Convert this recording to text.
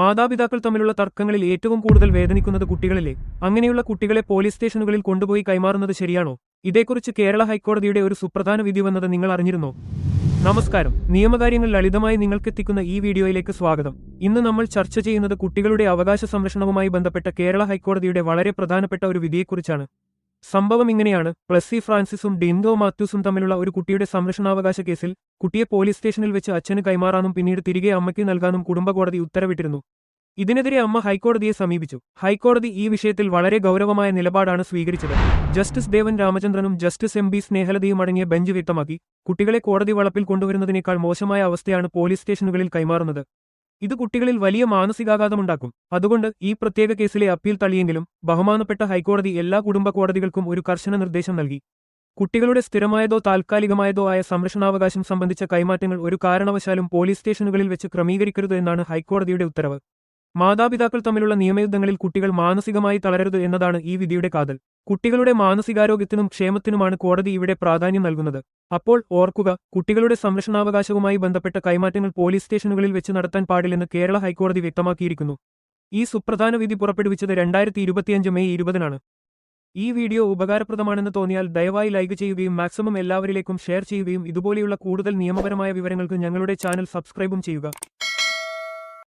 മാതാപിതാക്കൾ തമ്മിലുള്ള തർക്കങ്ങളിൽ ഏറ്റവും കൂടുതൽ വേദനിക്കുന്നത് കുട്ടികളിലെ. അങ്ങനെയുള്ള കുട്ടികളെ പോലീസ് സ്റ്റേഷനുകളിൽ കൊണ്ടുപോയി കൈമാറുന്നത് ശരിയാണോ? ഇതേക്കുറിച്ച് കേരള ഹൈക്കോടതിയുടെ ഒരു സുപ്രധാന വിധി വന്നത് നിങ്ങൾ അറിഞ്ഞിരുന്നോ? നമസ്കാരം. നിയമകാര്യങ്ങൾ ലളിതമായി നിങ്ങൾക്കെത്തിക്കുന്ന ഈ വീഡിയോയിലേക്ക് സ്വാഗതം. ഇന്ന് നമ്മൾ ചർച്ച ചെയ്യുന്നത് കുട്ടികളുടെ അവകാശ സംരക്ഷണവുമായി ബന്ധപ്പെട്ട കേരള ഹൈക്കോടതിയുടെ വളരെ പ്രധാനപ്പെട്ട ഒരു വിധിയെക്കുറിച്ചാണ്. സംഭവം ഇങ്ങനെയാണ്. പ്ലസ്സി ഫ്രാൻസിസും ഡിൻഡോ മാത്യൂസും തമ്മിലുള്ള ഒരു കുട്ടിയുടെ സംരക്ഷണാവകാശ കേസിൽ കുട്ടിയെ പോലീസ് സ്റ്റേഷനിൽ വെച്ച് അച്ഛന് കൈമാറാനും പിന്നീട് തിരികെ അമ്മയ്ക്ക് നൽകാനും കുടുംബകോടതി ഉത്തരവിട്ടിരുന്നു. ഇതിനെതിരെ അമ്മ ഹൈക്കോടതിയെ സമീപിച്ചു. ഹൈക്കോടതി ഈ വിഷയത്തിൽ വളരെ ഗൗരവമായ നിലപാടാണ് സ്വീകരിച്ചത്. ജസ്റ്റിസ് ദേവൻ രാമചന്ദ്രനും ജസ്റ്റിസ് എം ബി സ്നേഹലതയും അടങ്ങിയ ബെഞ്ച് വ്യക്തമാക്കി കുട്ടികളെ കോടതി വളപ്പിൽ കൊണ്ടുവരുന്നതിനേക്കാൾ മോശമായ അവസ്ഥയാണ് പോലീസ് സ്റ്റേഷനുകളിൽ കൈമാറുന്നത്. ഇത് കുട്ടികളിൽ വലിയ മാനസികാഘാതമുണ്ടാക്കും. അതുകൊണ്ട് ഈ പ്രത്യേക കേസിലെ അപ്പീൽ തള്ളിയെങ്കിലും ബഹുമാനപ്പെട്ട ഹൈക്കോടതി എല്ലാ കുടുംബ കോടതികൾക്കും ഒരു കർശന നിർദ്ദേശം നൽകി. കുട്ടികളുടെ സ്ഥിരമായതോ താൽക്കാലികമായതോ ആയ സംരക്ഷണാവകാശം സംബന്ധിച്ച കൈമാറ്റങ്ങൾ ഒരു കാരണവശാലും പോലീസ് സ്റ്റേഷനുകളിൽ വെച്ച് ക്രമീകരിക്കരുത് എന്നാണ് ഹൈക്കോടതിയുടെ ഉത്തരവ്. മാതാപിതാക്കൾ തമ്മിലുള്ള നിയമയുദ്ധങ്ങളിൽ കുട്ടികൾ മാനസികമായി തളരരുത് എന്നതാണ് ഈ വിധിയുടെ കാതൽ. കുട്ടികളുടെ മാനസികാരോഗ്യത്തിനും ക്ഷേമത്തിനുമാണ് കോടതി ഇവിടെ പ്രാധാന്യം നൽകുന്നത്. അപ്പോൾ ഓർക്കുക കുട്ടികളുടെ സംരക്ഷണാവകാശവുമായി ബന്ധപ്പെട്ട കൈമാറ്റങ്ങൾ പോലീസ് സ്റ്റേഷനുകളിൽ വെച്ച് നടത്താൻ പാടില്ലെന്ന് കേരള ഹൈക്കോടതി വ്യക്തമാക്കിയിരിക്കുന്നു. ഈ സുപ്രധാന വിധി പുറപ്പെടുവിച്ചത് രണ്ടായിരത്തി മെയ് ഇരുപതിനാണ്. ഈ വീഡിയോ ഉപകാരപ്രദമാണെന്ന് തോന്നിയാൽ ദയവായി ലൈക്ക് ചെയ്യുകയും മാക്സിമം എല്ലാവരിലേക്കും ഷെയർ ചെയ്യുകയും ഇതുപോലെയുള്ള കൂടുതൽ നിയമപരമായ വിവരങ്ങൾക്ക് ഞങ്ങളുടെ ചാനൽ സബ്സ്ക്രൈബും ചെയ്യുക.